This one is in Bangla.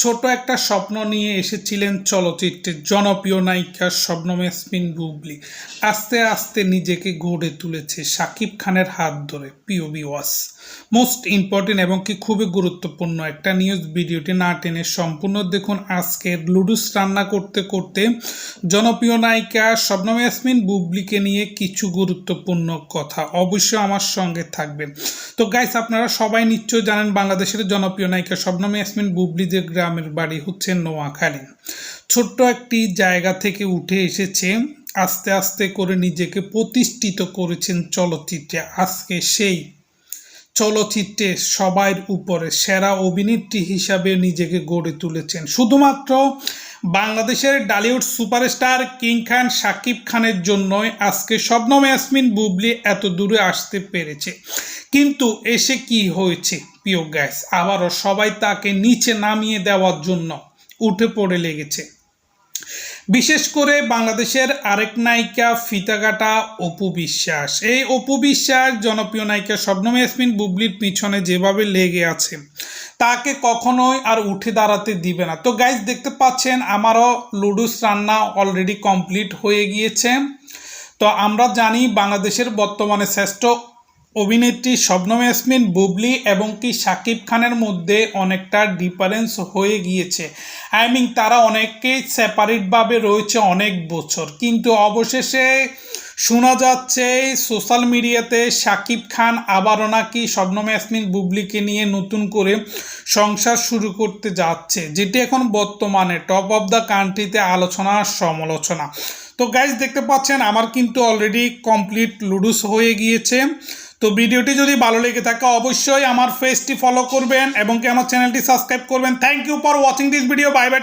ছোট একটা স্বপ্ন নিয়ে এসেছিলেন চলচ্চিত্রের জনপ্রিয় নায়িকা ইয়াসমিন বুবলি আস্তে আস্তে নিজেকে গড়ে তুলেছে শাকিব খানের হাত ধরে পিওবি ওয়াস মোস্ট ইম্পর্টেন্ট এবং কি খুবই গুরুত্বপূর্ণ একটা নিউজ ভিডিওটি না টেনে সম্পূর্ণ দেখুন আজকের লুডুস রান্না করতে করতে জনপ্রিয় নায়িকা শবনম ইয়াসমিন বুবলিকে নিয়ে কিছু গুরুত্বপূর্ণ কথা অবশ্যই আমার সঙ্গে থাকবেন। তো গাইস আপনারা সবাই নিশ্চয়ই জানেন বাংলাদেশের জনপ্রিয় নায়িকা শবনম ইয়াসমিন বুবলি যে গ্রামের বাড়ি হচ্ছে নোয়াখালী। ছোট্ট একটি জায়গা থেকে উঠে এসেছে। আস্তে আস্তে করে নিজেকে প্রতিষ্ঠিত করেছেন চলচ্চিত্রে। আজকে সেই চলচ্চিত্রে সবার উপরে সেরা অভিনেত্রী হিসাবে নিজেকে গড়ে তুলেছেন। শুধুমাত্র বাংলাদেশের ডালিউড সুপারস্টার কিং খান, শাকিব খানের জন্যই আজকে শবনম ইয়াসমিন বুবলি এত দূরে আসতে পেরেছে। কিন্তু এসে কি হয়েছে, প্রিয় গ্যাস? আবারও সবাই তাকে নিচে নামিয়ে দেওয়ার জন্য উঠে পড়ে লেগেছে। বিশেষ করে বাংলাদেশের আরেক নায়িকা ফিতাকাটা অপু বিশ্বাস। এই অপু বিশ্বাস জনপ্রিয় নায়িকা শবনম ইয়াসমিন বুবলির পিছনে যেভাবে লেগে আছে, তাকে কখনোই আর উঠে দাঁড়াতে দিবে না। তো গাইজ দেখতে পাচ্ছেন আমারও লুডুস রান্না অলরেডি কমপ্লিট হয়ে গিয়েছে। তো আমরা জানি বাংলাদেশের বর্তমানে শ্রেষ্ঠ অভিনেত্রী শবনম ইয়াসমিন, বুবলি এবং কি শাকিব খানের মধ্যে অনেকটা ডিফারেন্স হয়ে গিয়েছে। আই মিন তারা অনেকেই সেপারেটভাবে রয়েছে অনেক বছর। কিন্তু অবশেষে শোনা যাচ্ছে সোশ্যাল মিডিয়াতে শাকিব খান আবারও নাকি শবনম ইয়াসমিন, বুবলিকে নিয়ে নতুন করে সংসার শুরু করতে যাচ্ছে, যেটি এখন বর্তমানে টপ অফ দ্য কান্ট্রিতে আলোচনা সমালোচনা। তো গাইজ দেখতে পাচ্ছেন, আমার কিন্তু অলরেডি কমপ্লিট লুডুস হয়ে গিয়েছে। তো ভিডিওটি যদি ভালো লেগে থাকে, অবশ্যই আমার ফেসটি ফলো করবেন এবং কি আমার চ্যানেলটি সাবস্ক্রাইব করবেন। Thank you for watching this video bye bye